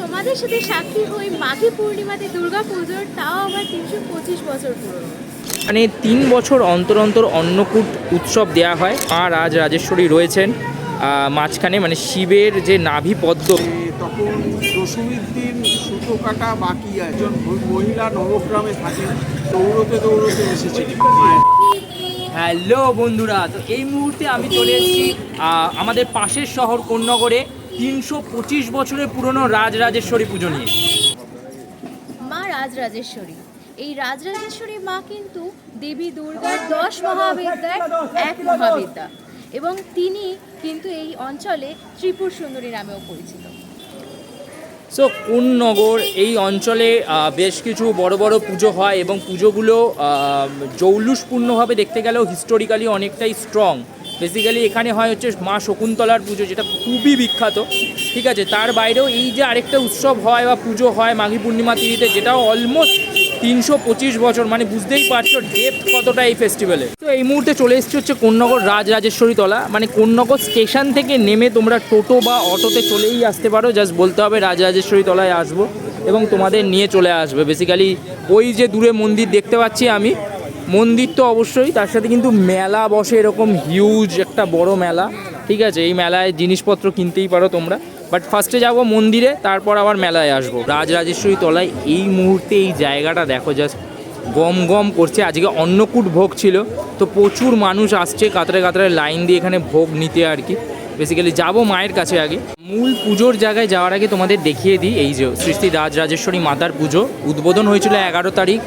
তোমাদের সাথে সাক্ষী হই মাঘী পূর্ণিমাতে দুর্গা পুজোর তাও আবার তিনশো পঁচিশ বছর পুরনো। মানে তিন বছর অন্তর অন্তর অন্নকূট উৎসব দেয়া হয়। মা রাজ রাজেশ্বরী রয়েছেন। মাঝখানে মানে শিবের যে নাভি পদ্ম। তখন দশমীর দিন সুতো কাটা বাকি একজন মহিলা নবগ্রামে থাকেন দৌড়তে দৌড়তে এসেছে। হ্যালো বন্ধুরা তো এই মুহূর্তে আমি চলে এসেছি আমাদের পাশের শহর কোন্নগরে। তিনশো পঁচিশ বছরের পুরনো রাজরাজেশ্বরী পুজো নিয়ে। মা রাজরাজেশ্বরী। এই রাজরাজেশ্বরী মা কিন্তু দেবী দুর্গার দশ মহাবিদ্যার এক মহাবিদ্যা এবং তিনি কিন্তু এই অঞ্চলে ত্রিপুর সুন্দরী নামেও পরিচিত। সো কোন্নগর এই অঞ্চলে বেশ কিছু বড় বড় পুজো হয় এবং পুজোগুলো জৌলুসপূর্ণভাবে দেখতে গেলেও হিস্টোরিক্যালি অনেকটাই স্ট্রং বেসিক্যালি এখানে হয় হচ্ছে মা শকুন্তলার পুজো, যেটা খুবই বিখ্যাত। ঠিক আছে? তার বাইরেও এই যে আরেকটা উৎসব হয় বা পুজো হয় মাঘী পূর্ণিমা তিথিতে, যেটাও অলমোস্ট তিনশো পঁচিশ বছর মানে বুঝতেই পারছ ডেপথ কতটা এই ফেস্টিভ্যালে তো এই মুহূর্তে চলে এসেছি হচ্ছে কোন্নগর রাজরাজেশ্বরী তলা। মানে কোন্নগর স্টেশন থেকে নেমে তোমরা টোটো বা অটোতে চলেই আসতে পারো। জাস্ট বলতে হবে, রাজরাজেশ্বরী তলায় আসব এবং তোমাদের নিয়ে চলে আসবে। বেসিক্যালি ওই যে দূরে মন্দির দেখতে পাচ্ছি আমি। মন্দির তো অবশ্যই, তার সাথে কিন্তু মেলা বসে, এরকম হিউজ একটা বড় মেলা। ঠিক আছে, এই মেলায় জিনিসপত্র কিনতেই পারো তোমরা। বাট ফার্স্টে যাব মন্দিরে, তারপর আবার মেলায় আসব। রাজরাজেশ্বরী তলায় এই মুহূর্তে এই জায়গাটা দেখো জাস্ট গম গম করছে। আজকে অন্নকূট ভোগ ছিল, তো প্রচুর মানুষ আসছে, কাতারে কাতারে লাইন দিয়ে এখানে ভোগ নিতে আর কি। বেসিক্যালি যাব মায়ের কাছে আগে। মূল পুজোর জায়গায় যাওয়ার আগে তোমাদের দেখিয়ে দিই, এই যে সৃষ্টি রাজ রাজেশ্বরী মাতার পুজো। উদ্বোধন হয়েছিল এগারো তারিখ।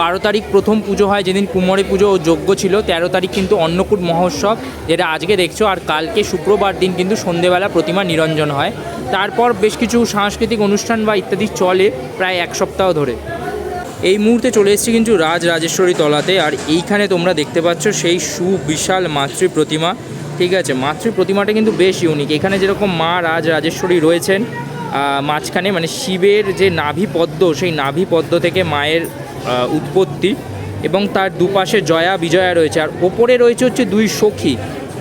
বারো তারিখ প্রথম পুজো হয় যেদিন কুমোরে পুজো ও যজ্ঞ ছিল। তেরো তারিখ কিন্তু অন্নকূট মহোৎসব, যেটা আজকে দেখছ। আর কালকে শুক্রবার দিন কিন্তু সন্ধেবেলা প্রতিমা নিরঞ্জন হয়। তারপর বেশ কিছু সাংস্কৃতিক অনুষ্ঠান বা ইত্যাদি চলে প্রায় এক সপ্তাহ ধরে। এই মুহূর্তে চলে এসেছি কিন্তু রাজ রাজেশ্বরী তলাতে। আর এইখানে তোমরা দেখতে পাচ্ছ সেই সুবিশাল মাতৃ প্রতিমা। ঠিক আছে, মাতৃ প্রতিমাটা কিন্তু বেশ ইউনিক এখানে যেরকম মা রাজ রাজেশ্বরী রয়েছেন মাঝখানে মানে শিবের যে নাভি পদ্ম, সেই নাভি পদ্ম থেকে মায়ের উৎপত্তি এবং তার দুপাশে জয়া বিজয়া রয়েছে। আর ওপরে রয়েছে হচ্ছে দুই সখী।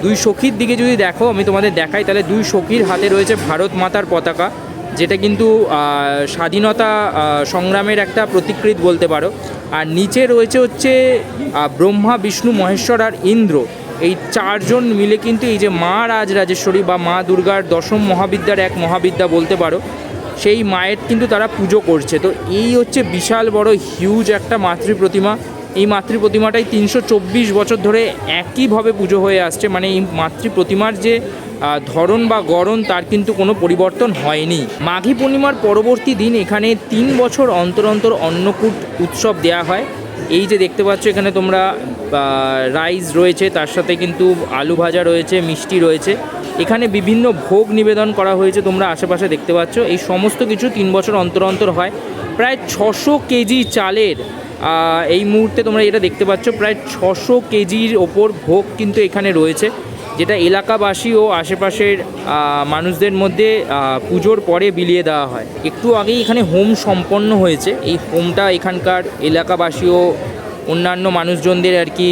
দুই সখীর দিকে যদি দেখো, আমি তোমাদের দেখাই, তাহলে দুই সখীর হাতে রয়েছে ভারত মাতার পতাকা, যেটা কিন্তু স্বাধীনতা সংগ্রামের একটা প্রতিকৃত বলতে পারো। আর নিচে রয়েছে হচ্ছে ব্রহ্মা, বিষ্ণু, মহেশ্বর আর ইন্দ্র। এই চারজন মিলে কিন্তু এই যে মা রাজ রাজেশ্বরী বা মা দুর্গার দশম মহাবিদ্যার এক মহাবিদ্যা বলতে পারো, সেই মায়ের কিন্তু তারা পুজো করছে। তো এই হচ্ছে বিশাল বড় হিউজ একটা মাতৃ প্রতিমা। এই মাতৃ প্রতিমাটাই তিনশো চব্বিশ বছর ধরে একইভাবে পুজো হয়ে আসছে। মানে এই মাতৃ প্রতিমার যে ধরন বা গড়ন তার কিন্তু কোনো পরিবর্তন হয়নি। মাঘী পূর্ণিমার পরবর্তী দিন এখানে তিন বছর অন্তর অন্তর অন্নকূট উৎসব দেয়া হয়। এই যে দেখতে পাচ্ছ, এখানে তোমরা রাইস রয়েছে, তার সাথে কিন্তু আলু ভাজা রয়েছে, মিষ্টি রয়েছে। এখানে বিভিন্ন ভোগ নিবেদন করা হয়েছে তোমরা আশেপাশে দেখতে পাচ্ছ। এই সমস্ত কিছু তিন বছর অন্তর অন্তর হয়। প্রায় ছশো কেজি চালের এই মুহূর্তে তোমরা এটা দেখতে পাচ্ছ, প্রায় ছশো কেজির ওপর ভোগ কিন্তু এখানে রয়েছে। যেটা এলাকাবাসী ও আশেপাশের মানুষদের মধ্যে পুজোর পরে বিলিয়ে দেওয়া হয়। একটু আগেই এখানে হোম সম্পন্ন হয়েছে। এই হোমটা এখানকার এলাকাবাসী ও অন্যান্য মানুষজনদের আর কি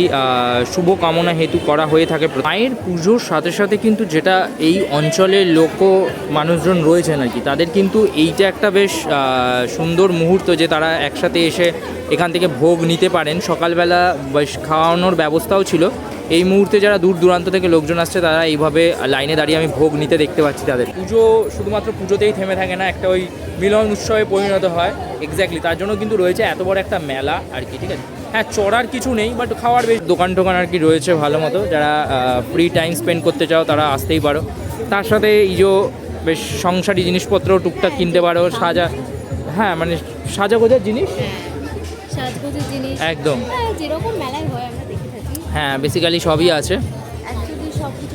শুভ কামনা হেতু করা হয়ে থাকে। মায়ের পুজোর সাথে সাথে কিন্তু যেটা এই অঞ্চলের লোক মানুষজন রয়েছেন আর কি, তাদের কিন্তু এইটা একটা বেশ সুন্দর মুহূর্ত যে তারা একসাথে এসে এখান থেকে ভোগ নিতে পারেন। সকালবেলা বেশ খাওয়ানোর ব্যবস্থাও ছিল। এই মুহূর্তে যারা দূর দূরান্ত থেকে লোকজন আসছে তারা এইভাবে লাইনে দাঁড়িয়ে আমি ভোগ নিতে দেখতে পাচ্ছি তাদের। পুজো শুধুমাত্র পুজোতেই থেমে থাকে না একটা ওই মিলন উৎসবে পরিণত হয়। এক্স্যাক্টলি তার জন্য কিন্তু রয়েছে এত বড় একটা মেলা আর কি ঠিক আছে? হ্যাঁ চড়ার কিছু নেই বাট খাওয়ার বেশ দোকান টোকান আর কি রয়েছে ভালো মতো। যারা ফ্রি টাইম স্পেন্ড করতে চাও তারা আসতেই পারো। তার সাথে এই যে বেশ সংসারী জিনিসপত্র টুকটাক কিনতে পারো সাজা হ্যাঁ মানে সাজা গোজার জিনিস। একদম। হ্যাঁ, যেরকম মেলায় হয় হ্যাঁ বেসিক্যালি সবই আছে।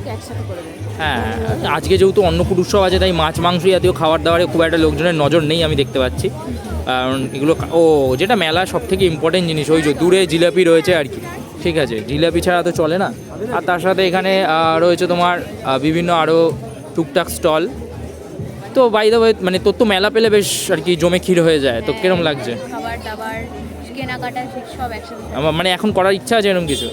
দেয় হ্যাঁ আজকে যেহেতু অন্নকূট উৎসব আছে তাই মাছ মাংস জাতীয় খাবার দাবারে খুব একটা লোকজনের নজর নেই আমি দেখতে পাচ্ছি। কারণ এগুলো ও যেটা মেলা সব থেকে ইম্পর্টেন্ট জিনিস ওই যে দূরে জিলাপি রয়েছে আর কি। ঠিক আছে জিলাপি ছাড়া তো চলে না। আর তার সাথে এখানে রয়েছে তোমার বিভিন্ন আরও টুকটাক স্টল। তো বাই দ্য ওয়ে মানে তোর তো মেলা পেলে বেশ আর কি জমে ক্ষীর হয়ে যায়। তো কিরম লাগছে? খাবার দাবার কেনাকাটা সব একসাথে আমার মানে এখন করার ইচ্ছা আছে এরকম কিছু?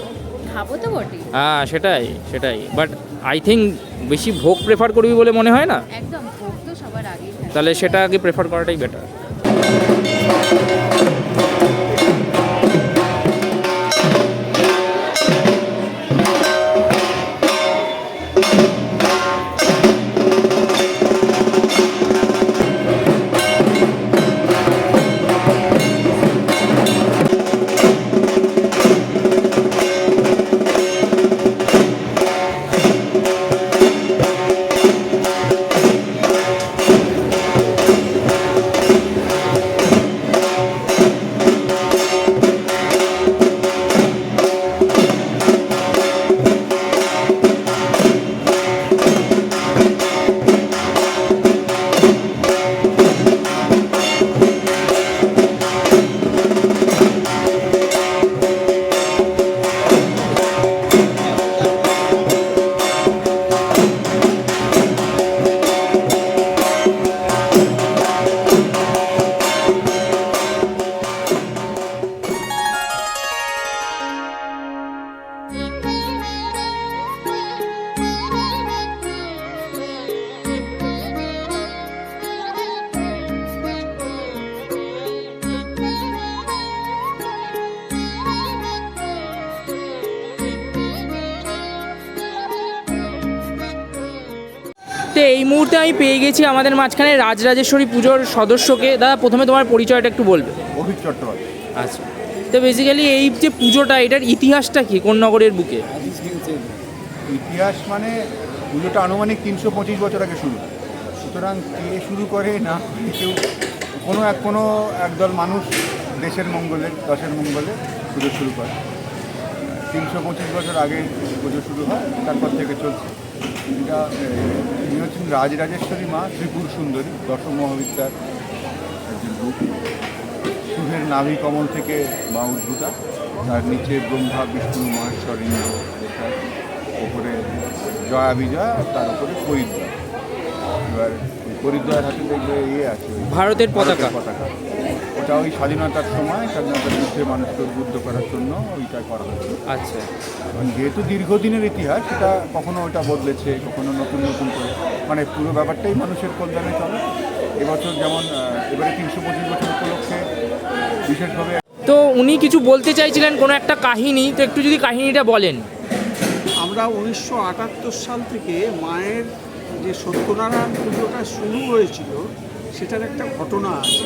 খাব তো বটে হ্যাঁ সেটাই সেটাই। বাট আই থিঙ্ক বেশি ভোগ প্রেফার করবি বলে মনে হয় না? একদম ভোগ তো সবার আগে তাহলে সেটা আগে প্রেফার করাটাই বেটার তো এই মুহূর্তে আমি পেয়ে গেছি আমাদের মাঝখানে রাজরাজেশ্বরী পুজোর সদস্যকে। দাদা প্রথমে তোমার পরিচয়টা একটু বলবে। অভিক চট্টোপাধ্যায়। আচ্ছা। তো বেসিক্যালি এই যে পুজোটা এটার ইতিহাসটা কি কোন নগরের বুকে? ইতিহাস মানে পুজোটা আনুমানিক তিনশো পঁচিশ বছর আগে শুরু। সুতরাং কে শুরু করে না কেউ কোনো এক কোনো একদল মানুষ দেশের মঙ্গলে দশের মঙ্গলে পুজো শুরু করে। তিনশো পঁচিশ বছর আগে পুজো শুরু হয় তারপর থেকে চলছে। এটা হচ্ছেন রাজরাজেশ্বরী মা ত্রিপুর সুন্দরী দশম মহাবিদ্যার একজন রূপ। শুভের নাভি কমল থেকে মা উদ্ভূতা তার নিচে ব্রহ্মা বিষ্ণু মহেশ্বর ইন্দ্র লেখা ওপরে জয়া বিজয়া আর তার উপরে পরিদ্বয়। এবার পরিদ্বার পরিদ্বয়ের হাতে দেখবে ইয়ে আছে। ভারতের পতাকা। পতাকা। ওটা ওই স্বাধীনতার সময় স্বাধীনতার যুদ্ধে মানুষকে উদ্বুদ্ধ করার জন্য ওইটা করা হয়েছিল আচ্ছা। এবং যেহেতু দীর্ঘদিনের ইতিহাস সেটা কখনো ওটা বদলেছে কখনো নতুন নতুন করে। মানে পুরো ব্যাপারটাই মানুষের কল্যাণে চলে এবছর যেমন এবারে তিনশো পঁচিশ বছর উপলক্ষে বিশেষভাবে তো উনি কিছু বলতে চাইছিলেন কোনো একটা কাহিনী তো একটু যদি কাহিনীটা বলেন। আমরা উনিশশো আটাত্তর সাল থেকে মায়ের যে সত্যনারায়ণ পুজোটা শুরু হয়েছিল সেটার একটা ঘটনা আছে।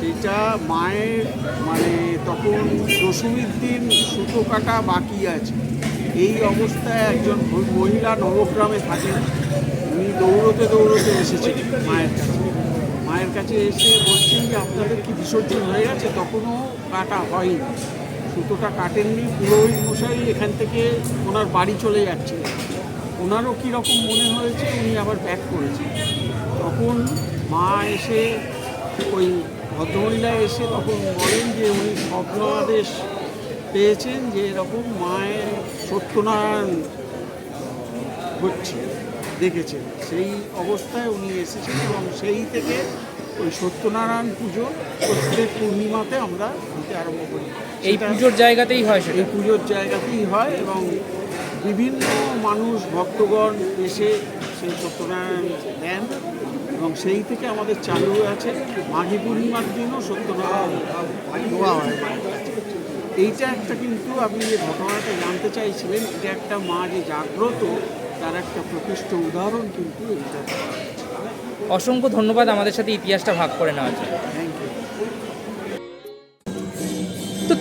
সেটা মায়ের মানে তখন দশমীর দিন সুতো কাটা বাকি আছে। এই অবস্থায় একজন মহিলা নবগ্রামে থাকেন। উনি দৌড়তে দৌড়তে এসেছিলেন মায়ের কাছে। মায়ের কাছে এসে বলছেন যে, আপনাদের কি বিসর্জন হয়ে গেছে? তখনও কাটা হয়নি। সুতোটা কাটেননি, পুরোহিত মশাই এখান থেকে ওনার বাড়ি চলে যাচ্ছিলেন ওনারও কীরকম মনে হয়েছে, উনি আবার ব্যাক করেছেন। তখন মা এসে ওই ভদ্রমহিলা এসে তখন বলেন যে উনি স্বপ্ন আদেশ পেয়েছেন যে এরকম মায়ের সত্যনারায়ণ হচ্ছে দেখেছেন। সেই অবস্থায় উনি এসেছেন এবং সেই থেকে ওই সত্যনারায়ণ পুজো প্রত্যেক পূর্ণিমাতে আমরা দিতে আরম্ভ করি। এই পুজোর জায়গাতেই হয় এই পুজোর জায়গাতেই হয় এবং বিভিন্ন মানুষ ভক্তগণ এসে সেই সত্যনারায়ণ দেন। এবং সেই থেকে আমাদের চালু আছে মাঘি পূর্ণিমার দিনও সত্যনারায়ণ হয়। এইটা একটা কিন্তু আপনি যে ঘটনাটা জানতে চাইছিলেন এটা একটা মা যে জাগ্রত তার একটা প্রকৃষ্ট উদাহরণ কিন্তু এইটা। অসংখ্য ধন্যবাদ আমাদের সাথে ইতিহাসটা ভাগ করে নেওয়ার জন্য। থ্যাংক ইউ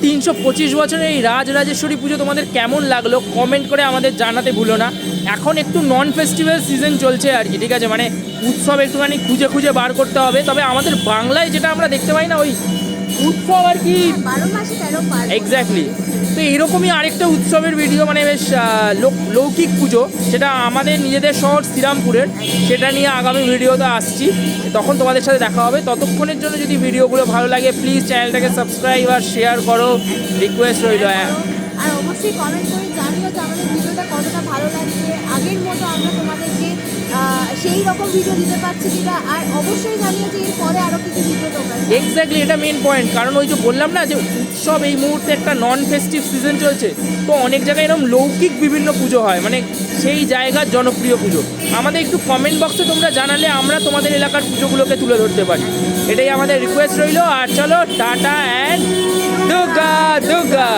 তিনশো পঁচিশ বছরের এই রাজরাজেশ্বরী পুজো তোমাদের কেমন লাগল? কমেন্ট করে আমাদের জানাতে ভুলো না। এখন একটু নন ফেস্টিভ্যাল সিজন চলছে আর কি ঠিক আছে? মানে উৎসব একটুখানি খুঁজে খুঁজে বার করতে হবে। তবে আমাদের বাংলায় যেটা আমরা দেখতে পাই না ওই উৎসব আর কি এক্স্যাক্টলি তো এরকমই আরেকটা উৎসবের ভিডিও মানে বেশ লৌকিক পুজো, সেটা আমাদের নিজেদের শহর শ্রীরামপুরের, সেটা নিয়ে আগামী ভিডিওতে আসছি। তখন তোমাদের সাথে দেখা হবে। ততক্ষণের জন্য যদি ভিডিওগুলো ভালো লাগে প্লিজ চ্যানেলটাকে সাবস্ক্রাইব আর শেয়ার করো। রিকোয়েস্ট রইল হ্যাঁ। আর অবশ্যই কমেন্ট করে জানিও যে আমাদের ভিডিওটা কতটা ভালো লাগছে। আগের মতো আমরা তোমাদেরকে সেই রকম ভিডিও দিতে পারছি কিনা? আর অবশ্যই জানিও যে আরও কিছু ভিডিও তোমরা এক্স্যাক্টলি এটা মেন পয়েন্ট কারণ ওই যে বললাম না যে উৎসব, এই মুহূর্তে একটা নন ফেস্টিভ সিজন চলছে, তো অনেক জায়গায় এরকম লৌকিক বিভিন্ন পুজো হয়। মানে সেই জায়গার জনপ্রিয় পুজো। আমাদের একটু কমেন্ট বক্সে তোমরা জানালে আমরা তোমাদের এলাকার পুজোগুলোকে তুলে ধরতে পারি। এটাই আমাদের রিকোয়েস্ট রইল। আর চলো, টাটা অ্যান্ড দুর্গা দুর্গা!